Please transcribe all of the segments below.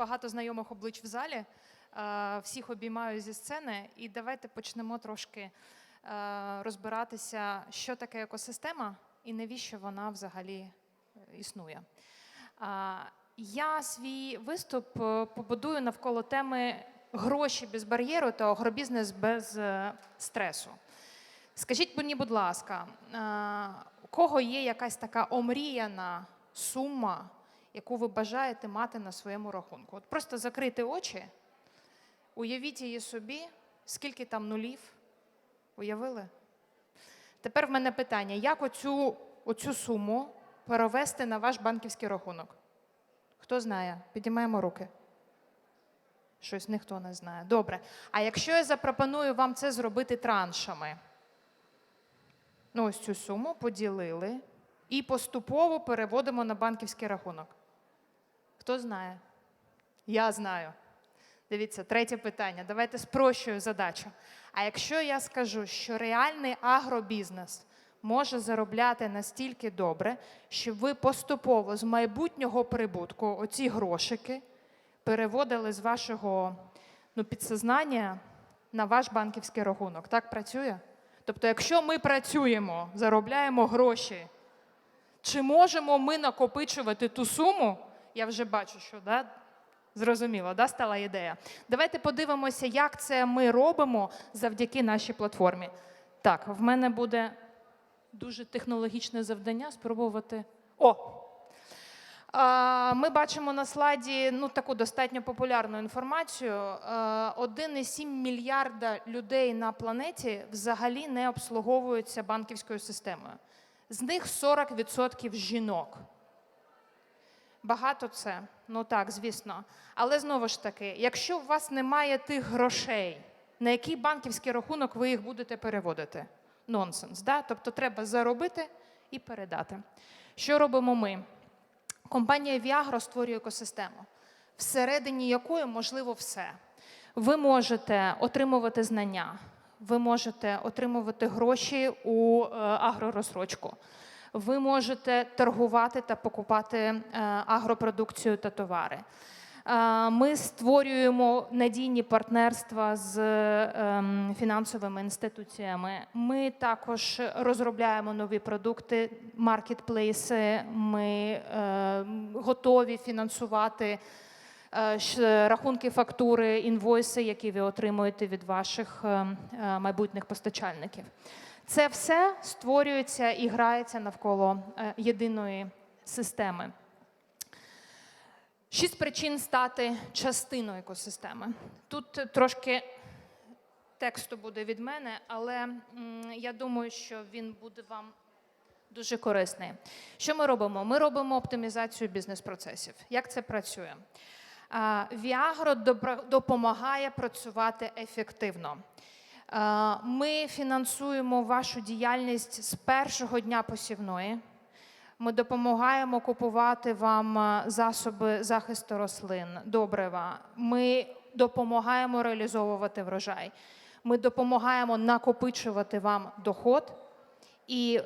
багато знайомих облич в залі. Е, Всіх обіймаю зі сцени, і давайте почнемо трошки е, розбиратися, що таке екосистема і навіщо вона взагалі е, існує. Я свій виступ побудую навколо теми гроші без бар'єру та агробізнес без стресу. Скажіть мені, будь ласка, у кого є якась така омріяна сума, яку ви бажаєте мати на своєму рахунку? От просто закрийте очі, уявіть її собі, скільки там нулів. Уявили? Тепер в мене питання: як оцю, оцю суму перевести на ваш банківський рахунок? Хто знає? Підіймаємо руки. Щось ніхто не знає. Добре. А якщо я запропоную вам це зробити траншами? Ну, ось цю суму поділили і поступово переводимо на банківський рахунок. Хто знає? Я знаю. Дивіться, третє питання. Давайте спрощую задачу. А якщо я скажу, що реальний агробізнес може заробляти настільки добре, щоб ви поступово з майбутнього прибутку оці грошики переводили з вашого ну, підсознання на ваш банківський рахунок. Так працює? Тобто, якщо ми працюємо, заробляємо гроші, чи можемо ми накопичувати ту суму? Я вже бачу, що да, зрозуміло, да, стала ідея. Давайте подивимося, як це ми робимо завдяки нашій платформі. Так, в мене буде дуже технологічне завдання спробувати. О! Ми бачимо на слайді ну, таку достатньо популярну інформацію. Е, 1,7 мільярда людей на планеті взагалі не обслуговуються банківською системою. З них 40% жінок. Багато це, ну так, звісно. Але знову ж таки, якщо у вас немає тих грошей, на який банківський рахунок ви їх будете переводити? Нонсенс. Да? Тобто треба заробити і передати. Що робимо ми? Компанія Viagro створює екосистему, всередині якої можливо все. Ви можете отримувати знання, ви можете отримувати гроші у е, агророзсрочку. Ви можете торгувати та покупати е, агропродукцію та товари. Е, Ми створюємо надійні партнерства з ем, фінансовими інституціями. Ми також розробляємо нові продукти, маркетплейси. Ми готові фінансувати рахунки, фактури, інвойси, які ви отримуєте від ваших е, е, майбутніх постачальників. Це все створюється і грається навколо е, єдиної системи. Шість причин стати частиною екосистеми. Тут е, трошки тексту буде від мене, але я думаю, що він буде вам дуже корисний. Що ми робимо? Ми робимо оптимізацію бізнес-процесів. Як це працює? Добра- допомагає працювати ефективно. Ми фінансуємо вашу діяльність з першого дня посівної. Ми допомагаємо купувати вам засоби захисту рослин, добрива. Ми допомагаємо реалізовувати врожай. Ми допомагаємо накопичувати вам доход і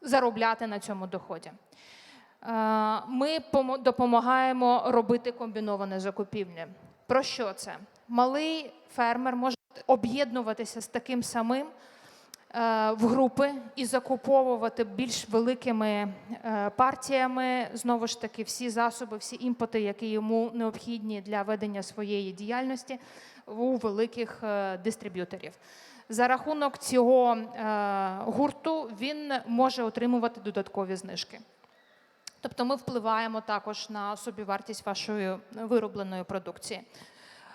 заробляти на цьому доході. Е, Ми допомагаємо робити комбіновані закупівлі. Про що це? Малий фермер може об'єднуватися з таким самим е, в групи і закуповувати більш великими е, партіями знову ж таки всі засоби, всі імпоти, які йому необхідні для ведення своєї діяльності у великих дистриб'юторів. За рахунок цього гурту він може отримувати додаткові знижки. Тобто ми впливаємо також на собівартість вашої виробленої продукції.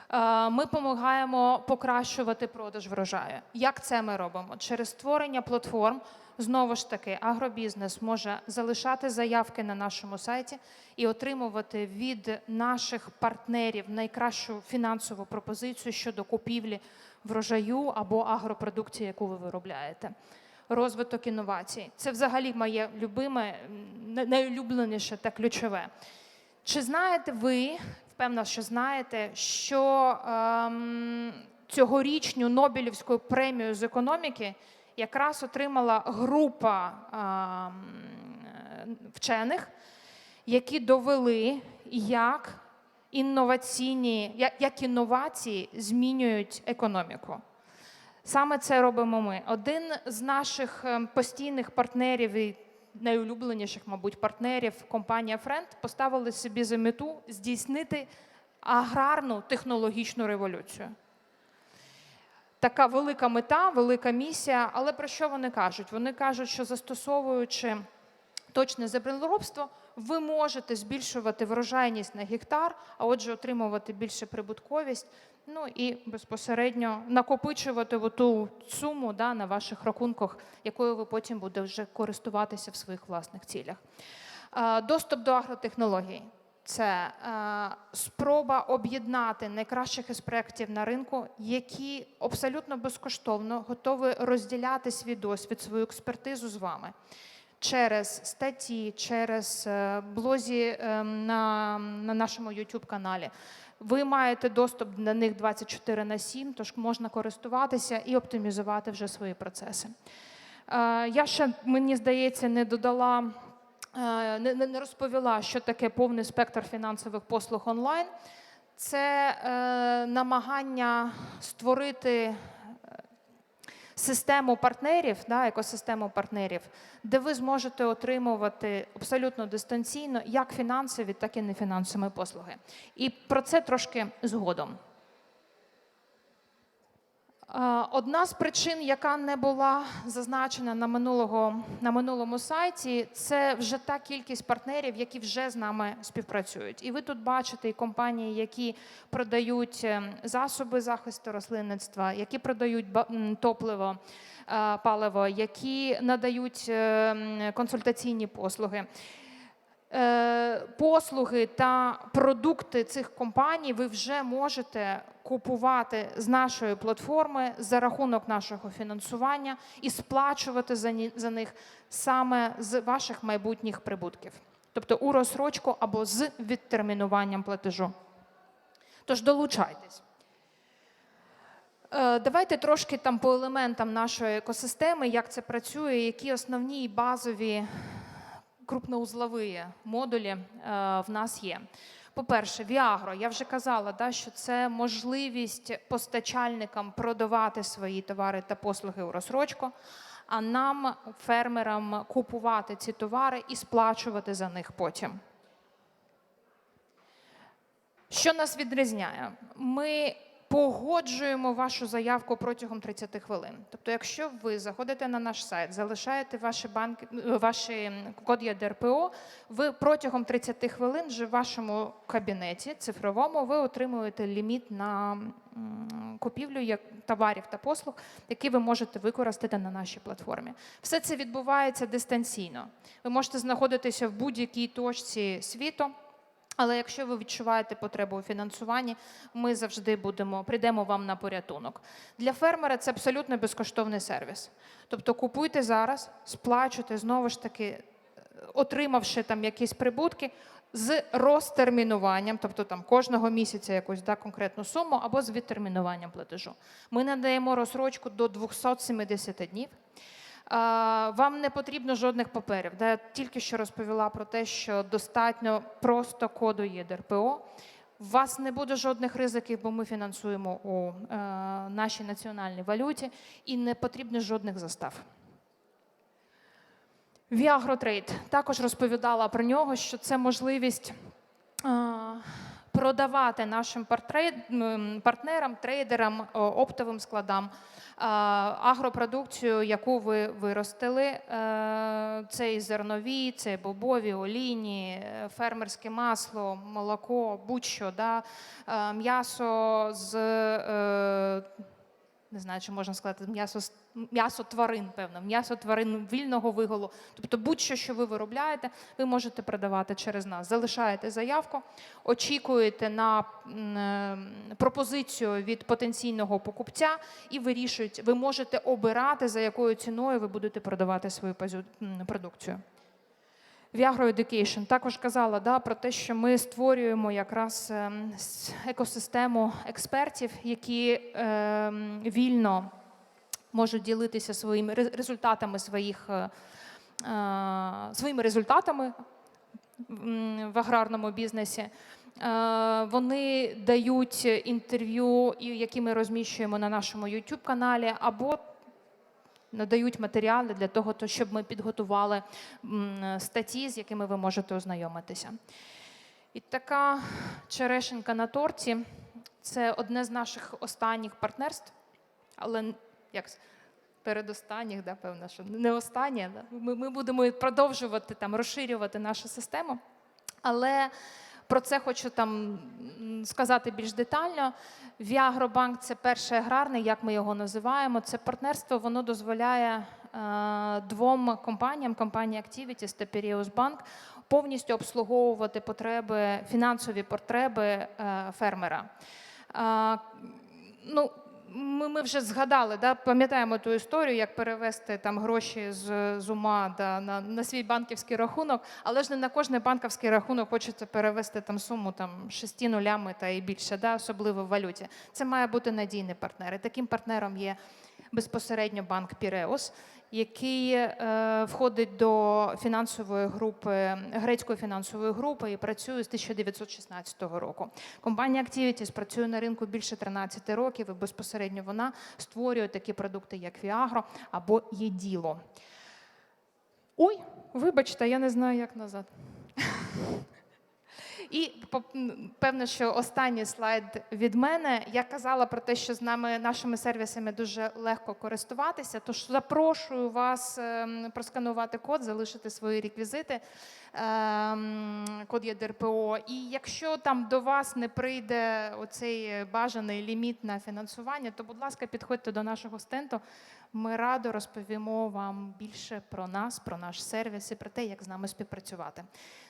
Е, Ми допомагаємо покращувати продаж врожаю. Як це ми робимо? Через створення платформ, знову ж таки, агробізнес може залишати заявки на нашому сайті і отримувати від наших партнерів найкращу фінансову пропозицію щодо купівлі врожаю або агропродукції, яку ви виробляєте. Розвиток інновацій. Це взагалі моє любиме, найулюбленіше та ключове. Чи знаєте ви, впевнена, що знаєте, що ем, цьогорічню Нобелівську премію з економіки якраз отримала група ем, вчених, які довели, як інноваційні, як інновації змінюють економіку. Саме це робимо ми. Один з наших е, постійних партнерів і найулюбленіших, мабуть, партнерів, компанія Френд, поставили собі за мету здійснити аграрну технологічну революцію. Така велика мета, велика місія. Але про що вони кажуть? Вони кажуть, що застосовуючи точне землеробство, ви можете збільшувати врожайність на гектар, а отже, отримувати більше прибутковість. Ну і безпосередньо накопичувати ту суму да, на ваших рахунках, якою ви потім будете вже користуватися в своїх власних цілях. Е, Доступ до агротехнологій це е, спроба об'єднати найкращих експертів на ринку, які абсолютно безкоштовно готові розділяти свій досвід, свою експертизу з вами через статті, через е, блозі е, на, на нашому youtube каналі. Ви маєте доступ до них 24 на 7, тож можна користуватися і оптимізувати вже свої процеси. Е, Я ще, мені здається, не додала, е, не, розповіла, що таке повний спектр фінансових послуг онлайн. Це намагання створити систему партнерів, да, екосистему партнерів, де ви зможете отримувати абсолютно дистанційно як фінансові, так і нефінансові послуги. І про це трошки згодом. Одна з причин, яка не була зазначена на, минулого, на минулому сайті, це вже та кількість партнерів, які вже з нами співпрацюють. І ви тут бачите і компанії, які продають е, засоби захисту рослинництва, які продають топливо, е, паливо, які надають е, консультаційні послуги. Е, Послуги та продукти цих компаній ви вже можете купувати з нашої платформи за рахунок нашого фінансування і сплачувати за них саме з ваших майбутніх прибутків, тобто у розсрочку або з відтермінуванням платежу. Тож долучайтесь. Е, Давайте трошки там по елементам нашої екосистеми, як це працює, які основні базові крупноузлові модулі е, в нас є. По-перше, Віагро, я вже казала, да, що це можливість постачальникам продавати свої товари та послуги у розсрочку, а нам, фермерам, купувати ці товари і сплачувати за них потім. Що нас відрізняє? Ми погоджуємо вашу заявку протягом 30 хвилин. Тобто, якщо ви заходите на наш сайт, залишаєте ваші банки, е, ваші код ЄДРПО, ви протягом 30 хвилин вже в вашому кабінеті цифровому ви отримуєте ліміт на купівлю як товарів та послуг, які ви можете використати на нашій платформі. Все це відбувається дистанційно. Ви можете знаходитися в будь-якій точці світу. Але якщо ви відчуваєте потребу у фінансуванні, ми завжди будемо прийдемо вам на порятунок. Для фермера це абсолютно безкоштовний сервіс. Тобто купуйте зараз, сплачуйте знову ж таки, е, отримавши там якісь прибутки з розтермінуванням, тобто там кожного місяця якусь да, конкретну суму, або з відтермінуванням платежу. Ми надаємо розсрочку до 270 днів. Вам не потрібно жодних паперів. Я тільки що розповіла про те, що достатньо просто коду ЄДРПО. У вас не буде жодних ризиків, бо ми фінансуємо у е, нашій національній валюті, і не потрібно жодних застав. Viagrotrade також розповідала про нього, що це можливість е, продавати нашим партнерам, трейдерам, оптовим складам е, агропродукцію, яку ви виростили. Е, Це і зернові, це і бобові, олійні, е, фермерське масло, молоко, будь-що, да? е, м'ясо з. Не знаю, чи можна сказати м'ясо м'ясо тварин, певно, м'ясо тварин вільного виголу. Тобто, будь-що, що ви виробляєте, ви можете продавати через нас. Залишаєте заявку, очікуєте на е, пропозицію від потенційного покупця і вирішуєте. Ви можете обирати, за якою ціною ви будете продавати свою продукцію. Viagro Education також казала да, про те, що ми створюємо якраз ем, екосистему експертів, які ем, вільно можуть ділитися своїми результатами своїх е, е, своїми результатами в аграрному бізнесі. Е, Вони дають інтерв'ю, які ми розміщуємо на нашому YouTube каналі, або надають матеріали для того, то, щоб ми підготували статті, з якими ви можете ознайомитися. І така черешенька на торті це одне з наших останніх партнерств, але як передостанніх, да, певно, що не останнє. Да? Ми, ми будемо продовжувати там розширювати нашу систему. Але про це хочу там сказати більш детально. Віагробанк це перший аграрний, як ми його називаємо. Це партнерство воно дозволяє е, двом компаніям, компанії Activities та Piraeus Bank, повністю обслуговувати потреби, фінансові потреби е, фермера. Е, ну, ми, ми вже згадали, да, пам'ятаємо ту історію, як перевести там гроші з, з ума да, на, на свій банківський рахунок, але ж не на кожний банківський рахунок хочеться перевести там суму там шести нулями та і більше, да, особливо в валюті. Це має бути надійний партнер. І таким партнером є безпосередньо банк Піреус, який е, входить до фінансової групи грецької фінансової групи і працює з 1916 року. Компанія Activities працює на ринку більше 13 років, і безпосередньо вона створює такі продукти, як Viagro або Єділо. Ой, вибачте, я не знаю, як назад. І певно, що останній слайд від мене. Я казала про те, що з нами нашими сервісами дуже легко користуватися. Тож запрошую вас ем, просканувати код, залишити свої реквізити. ем, Код є ДРПО. І якщо там до вас не прийде оцей бажаний ліміт на фінансування, то, будь ласка, підходьте до нашого стенду. Ми радо розповімо вам більше про нас, про наш сервіс і про те, як з нами співпрацювати.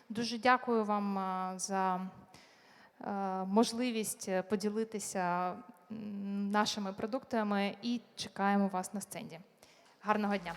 Дуже дякую вам за е, можливість е, поділитися нашими продуктами і чекаємо вас на сцені. Гарного дня!